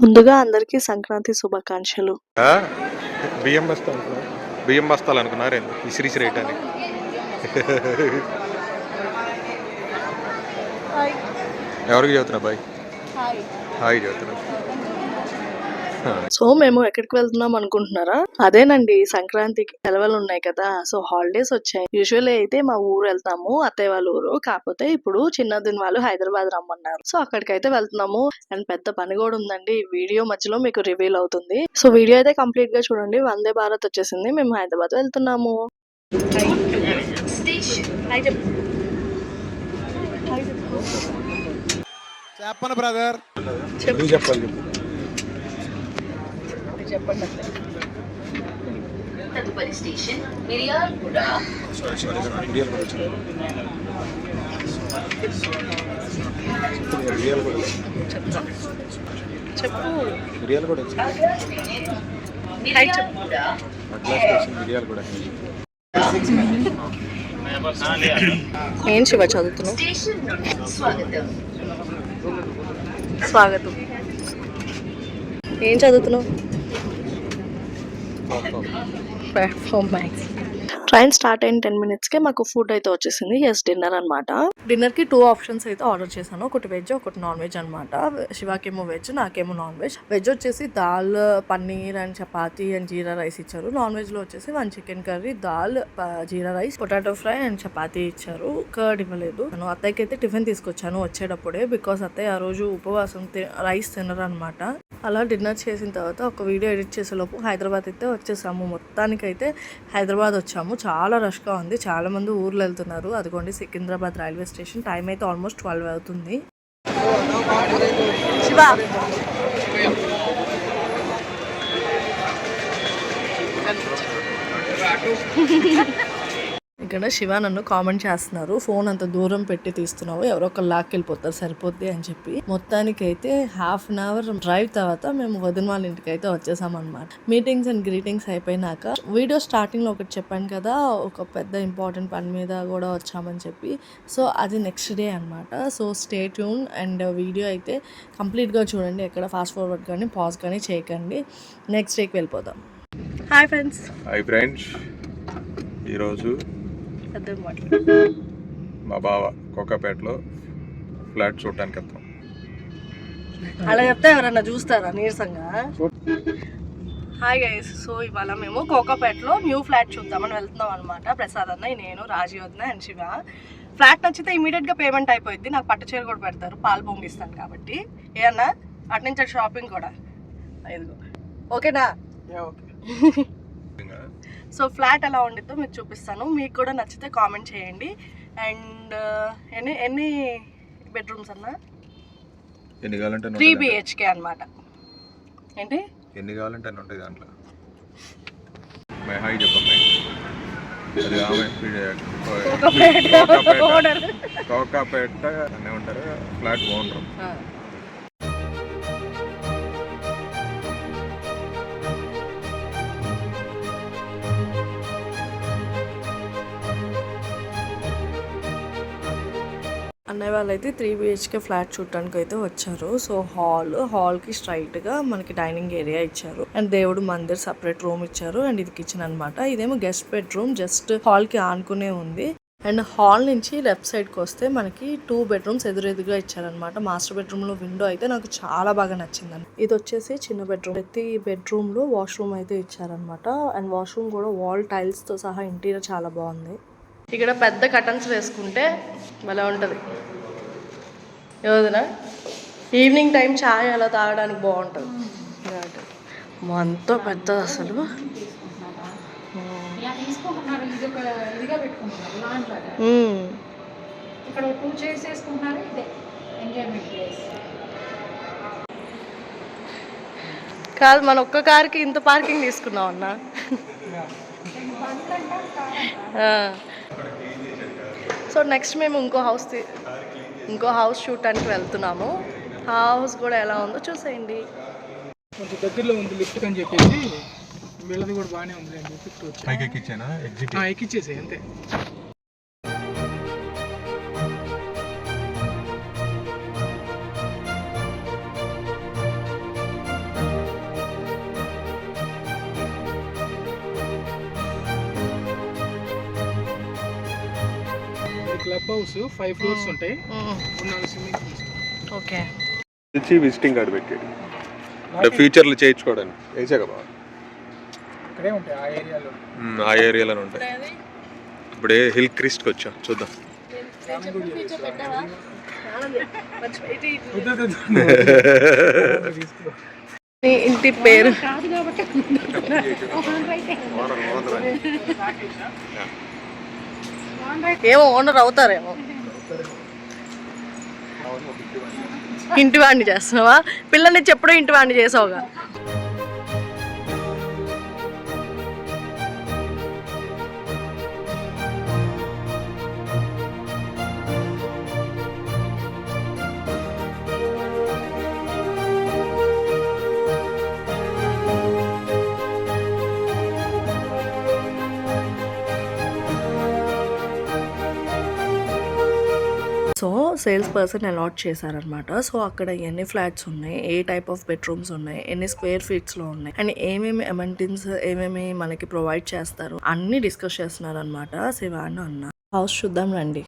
ముందుగా అందరికీ సంక్రాంతి శుభాకాంక్షలు? బియ్యం బస్తా అనుకున్నా బియ్యం బస్తాలు అనుకున్నారేంది ఇసిరిసి రేట్ అని. ఎవరికి చదువుతున్నా బాయ్? హాయ్. చదువుతున్నా సో మేము ఎక్కడికి వెళ్తున్నాం అనుకుంటున్నారా? అదేనండి సంక్రాంతికి సెలవులు ఉన్నాయి కదా సో హాలిడేస్ వచ్చాయి. యూజువల్లీ అయితే మా ఊరు వెళ్తాము అత్తయ్య వాళ్ళ ఊరు. కాకపోతే ఇప్పుడు చిన్నదిన వాళ్ళు హైదరాబాద్ రమ్మన్నారు. సో అక్కడికైతే వెళ్తున్నాము. అండ్ పెద్ద పని కూడా ఉందండి. ఈ వీడియో మధ్యలో మీకు రివీల్ అవుతుంది. సో వీడియో అయితే కంప్లీట్గా చూడండి. వందే భారత్ వచ్చేసింది. మేము హైదరాబాద్ వెళ్తున్నాము. చెప్పను బ్రదర్. చెప్పాలి చెప్పు చెప్పండి తదుపరి స్టేషన్ కూడా చెప్పు. మిరియాలు కూడా ఏం శివ చదువుతున్నావు? స్వాగతం. ఏం చదువుతున్నావు? performance. ట్రైన్ స్టార్ట్ అయిన టెన్ మినిట్స్కే మాకు ఫుడ్ అయితే వచ్చేసింది. ఎస్ డిన్నర్ అనమాట డిన్నర్కి టూ ఆప్షన్స్ అయితే ఆర్డర్ చేశాను. ఒకటి వెజ్ ఒకటి నాన్ వెజ్ అనమాట శివాకేమో వెజ్ నాకేమో నాన్ వెజ్. వెజ్ వచ్చేసి dal paneer and chapati and jeera rice ఇచ్చారు. నాన్ వెజ్లో వచ్చేసి one chicken curry dal jeera rice potato fry and chapati ఇచ్చారు. కర్డ్ ఇవ్వలేదు. నేను అత్తయ్యకి అయితే టిఫిన్ తీసుకొచ్చాను వచ్చేటప్పుడే బికాస్ అత్తయ్య ఆ రోజు ఉపవాసం రైస్ తినరు అనమాట అలా డిన్నర్ చేసిన తర్వాత ఒక వీడియో ఎడిట్ చేసేలోపు హైదరాబాద్ అయితే వచ్చేసాము. మొత్తానికైతే హైదరాబాద్ వచ్చాము. చాలా రష్గా ఉంది. చాలా మంది ఊర్లు వెళ్తున్నారు. అదిగోండి సికింద్రాబాద్ రైల్వే స్టేషన్. టైం అయితే ఆల్మోస్ట్ ట్వెల్వ్ అవుతుంది. శివ. ఇక్కడ శివ నన్ను కామెంట్ చేస్తున్నారు. ఫోన్ అంత దూరం పెట్టి తీస్తున్నావు. ఎవరో ఒకరు లాక్కెళ్ళిపోతారు సరిపోద్ది అని చెప్పి. మొత్తానికి అయితే హాఫ్ అన్ అవర్ డ్రైవ్ తర్వాత మేము వదిన వాళ్ళ ఇంటికి అయితే వచ్చేసామన్నమాట. మీటింగ్స్ అండ్ గ్రీటింగ్స్ అయిపోయినాక వీడియో స్టార్టింగ్లో ఒకటి చెప్పాను కదా ఒక పెద్ద ఇంపార్టెంట్ పని మీద కూడా వచ్చామని చెప్పి. సో అది నెక్స్ట్ డే అనమాట so stay tune and video అయితే కంప్లీట్గా చూడండి. ఎక్కడ ఫాస్ట్ ఫార్వర్డ్ కానీ పాజ్ కానీ చేయకండి. నెక్స్ట్ డేకి వెళ్ళిపోదాం. హాయ్ ఫ్రెండ్స్ హాయ్ ఫ్రెండ్స్ ఈరోజు మా బావ కోకాపేటలో ఫ్లాట్ చూడటానికి వెళ్తాం అలా చెప్తే ఎవరన్నా చూస్తారా? నీరసంగా? హాయ్ గైస్ సో ఇవాళ మేము కోకాపేటలో న్యూ ఫ్లాట్ చూద్దామని వెళ్తున్నాం అనమాట ప్రసాద్ అన్న నేను రాజీ వదిన అండ్ శివ. ఫ్లాట్ నచ్చితే ఇమీడియట్గా పేమెంట్ అయిపోయింది నాకు పట్టు చీర కూడా పెడతారు. పాలు పొంగిస్తాను కాబట్టి. ఏ అన్నా అటు నుంచి షాపింగ్ కూడా. ఇదిగో. ఓకేనా సో ఫ్లాట్ ఎలా ఉండిద్దో మీకు చూపిస్తాను. మీకు కూడా నచ్చితే కామెంట్ చేయండి. అండ్ ఎన్ని ఎన్ని బెడ్రూమ్స్ అన్నా? ఎన్ని కావాలంటే త్రీ. బిహెచ్కే అనమాట ఏంటి? ఎన్ని కావాలంటే అన్ని ఉంటాయి దాంట్లో. హాయ్ చెప్పమ్మాయి. కోకాపేట అనే ఉంటారు. Flat owner. అన్నయ్య వాళ్ళైతే త్రీ బిహెచ్కే ఫ్లాట్ చూడటానికి అయితే వచ్చారు. సో హాల్ హాల్కి స్ట్రైట్గా మనకి డైనింగ్ ఏరియా ఇచ్చారు. అండ్ దేవుడు మందిర్ సపరేట్ రూమ్ ఇచ్చారు. అండ్ ఇది కిచెన్ అన్నమాట. ఇదేమో గెస్ట్ బెడ్రూమ్ జస్ట్ హాల్కి ఆనుకునే ఉంది. అండ్ హాల్ నుంచి లెఫ్ట్ సైడ్కి వస్తే మనకి టూ బెడ్రూమ్స్ ఎదురెదురుగా ఇచ్చారనమాట మాస్టర్ బెడ్రూమ్లో విండో అయితే నాకు చాలా బాగా నచ్చిందండి. ఇది వచ్చేసి చిన్న బెడ్రూమ్. ప్రతి బెడ్రూమ్లో వాష్రూమ్ అయితే ఇచ్చారనమాట అండ్ వాష్రూమ్ కూడా వాల్ టైల్స్తో సహా ఇంటీరియర్ చాలా బాగుంది. ఇక్కడ పెద్ద కటన్స్ వేసుకుంటే భలే ఉంటుంది. ఏదైనా ఈవినింగ్ టైం చాయ్ అలా తాగడానికి బాగుంటుంది. ఎంతో పెద్దది అసలు. ఇక్కడ టూ చైర్స్ వేసుకుంటున్నారు ఇదే ఎంజాయ్మెంట్ ప్లేస్ కాదు మన ఒక్క కార్కి ఇంత పార్కింగ్ తీసుకున్నాం అన్న. సో నెక్స్ట్ మేము ఇంకో హౌస్ తీ- ఇంకో హౌస్ చూడటానికి వెళ్తున్నాము. ఆ హౌస్ కూడా ఎలా ఉందో చూసేయండి. కొంచెం దగ్గరలో ఉంది లిఫ్ట్ అని చెప్పేసి వీళ్ళది కూడా బాగానే ఉంది అని చెప్పి ఇటు వచ్చా. పైకి ఎక్కించానా ఎగ్జిట్ ఆ, ఎక్కిచ్చేసేయ్ అంతే. హౌస్ ఫైవ్ ఫ్లోర్స్ ఉంటాయి. మూడు నాలుగు స్విమ్మింగ్ పూల్స్ ఓకే ఇచ్చి విజిటింగ్ కార్డు పెట్టాడు అంటే ఫ్యూచర్లో చేయించుకోవడానికి. వేసాక బాగా. ఇక్కడే ఉంటాయి ఆ ఏరియాలో. మ్మ్, ఆ ఏరియాలోనే ఉంటాయి. ఇప్పుడు ఏ హిల్ క్రిస్ట్కి వచ్చాం చూద్దాం. తీసుకో నీ ఇంటి పేరు కాదు కాబట్టి ఓనర్ అయితే ఏమో ఓనర్ అవుతారేమో. ఇంటి వాడిని చేస్తున్నావా? పిల్లల్ని చెప్పుడు ఇంటి వాడిని చేసావుగా. సేల్స్ పర్సన్ అలాట్ చేశారనమాట సో అక్కడ ఎన్ని ఫ్లాట్స్ ఉన్నాయి? ఏ టైప్ ఆఫ్ బెడ్రూమ్స్ ఉన్నాయి? ఎన్ని స్క్వేర్ ఫీట్స్లో ఉన్నాయి? అండ్ ఏమేమి అమెంటీన్స్ ఏమేమి మనకి ప్రొవైడ్ చేస్తారు? అన్ని డిస్కస్ చేస్తున్నారు అనమాట శివాన్ అన్న. హౌస్ చూద్దాం రండి.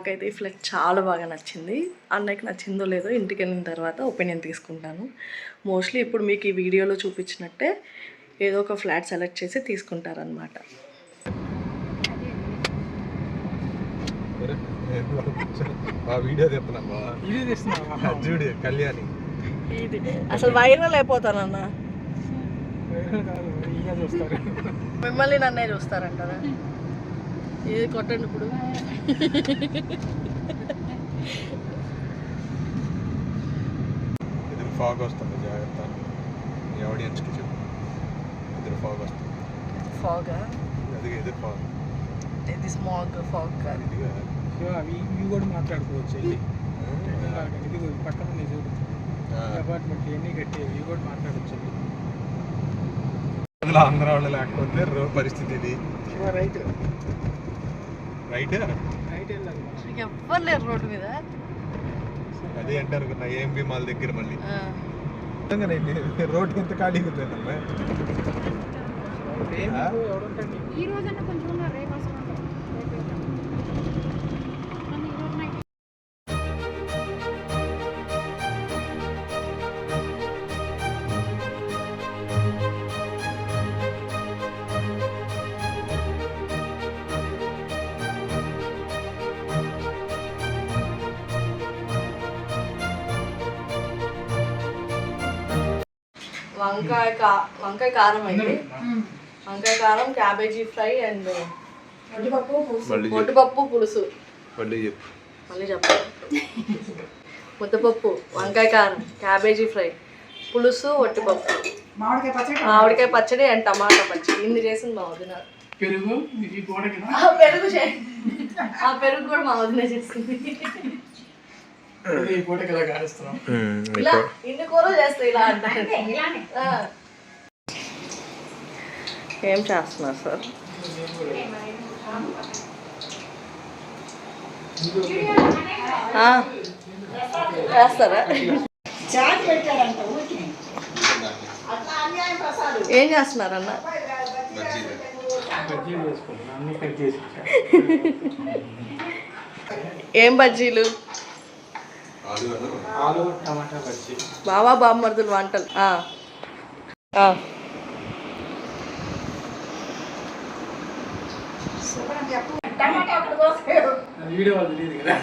నాకైతే ఈ ఫ్లెట్ చాలా బాగా నచ్చింది. అన్నయ్యకి నచ్చిందో లేదో ఇంటికి వెళ్ళిన తర్వాత ఒపీనియన్ తీసుకుంటాను. మోస్ట్లీ ఇప్పుడు మీకు ఈ వీడియోలో చూపించినట్టే ఏదో ఒక ఫ్లాట్ సెలెక్ట్ చేసి తీసుకుంటారనమాట చూడు కళ్యాణి. అసలు వైరల్ అయిపోతానన్న. మిమ్మల్ని నన్నే చూస్తారంటారా? ఏది కొట్టండి ఇప్పుడు? ఎదురు ఫాగ్ వస్తుంది జాగ్రత్త. మీ ఆడియన్స్కి చెప్పు. ఎదురు ఫాగ్ వస్తుంది. ఫాగా అది ఎదురు ఫాగ్ ఇది స్మాగ్ ఫాగ్ సో అవి ఇవి కూడా మాట్లాడుకోవచ్చు ఇది పక్కన అపార్ట్మెంట్ ఇవన్నీ కట్టేవి ఇవి కూడా మాట్లాడచ్చు. ఆంధ్ర వాళ్ళు లేకపోతే రో పరిస్థితి ఇది. రైట్. రైట్. ఎవ్వరు లేరు రోడ్డు మీద అదే అంటే అనుకున్నా ఏఎంబి మాల్ దగ్గర మళ్ళీ ఆ. రోడ్ ఎంత ఖాళీగా? ఈ రోజన్నా కొంచెం వంకాయ కా వంకాయ కారం అయితే వంకాయ కారం క్యాబేజీ ఫ్రై అండ్ వడ్డిపప్పు పులుసు. మళ్ళీ చెప్పాలి ముద్దపప్పు వంకాయ కారం క్యాబేజీ ఫ్రై పులుసు ఒట్టిపప్పు మామిడికాయ పచ్చడి మామిడికాయ పచ్చడి అండ్ టమాటా పచ్చడి. ఇన్ని చేసింది మా వదిన. పెరుగు పెరుగు చే- ఆ పెరుగు కూడా మా వదిన చేసింది. ఈ గోడకి ఇలా కారుస్తున్నాం ఇలా ఇన్ని కూరలు చేస్తాయి ఇలా అంటారు ఇలానే. ఆ. ఏం చేస్తున్నారు సార్. చేస్తారా? చాట్ పెట్టారంట ఊరికి. ఏం చేస్తున్నారన్న? బజ్జీలు చేసుకుంటున్నాం అన్ని కట్ చేసి ఏం బజ్జీలు? ఆలు టమాటా బజ్జీ. బావా బామ్మర్దులు వంటలు. వీడియో తెలియదు కదా.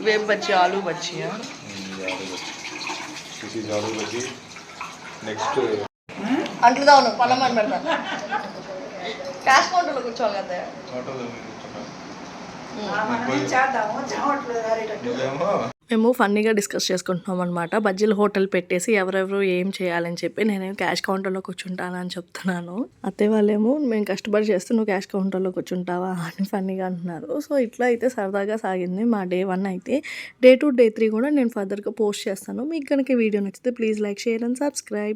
ఇవేం బజ్జీ? ఆలు బజ్జీయా? నెక్స్ట్ అంట్లు దావును పనమని పెడతా. క్యాష్ కౌంటర్లో కూర్చోవాలి కదా. మేము ఫన్నీగా డిస్కస్ చేసుకుంటున్నాం అనమాట బజ్జీలు హోటల్ పెట్టేసి ఎవరెవరు ఏం చేయాలని చెప్పి నేనేం క్యాష్ కౌంటర్లో కూర్చుంటాను అని చెప్తున్నాను. అత్తే వాళ్ళేమో మేము కష్టపడి చేస్తే నువ్వు క్యాష్ కౌంటర్లో కూర్చుంటావా? అని ఫన్నీగా అంటున్నారు. సో ఇట్లా అయితే సరదాగా సాగింది మా డే వన్ అయితే. డే టూ డే త్రీ కూడా నేను ఫర్దర్గా పోస్ట్ చేస్తాను. మీకు కనుక ఈ వీడియో నచ్చితే please like share and subscribe.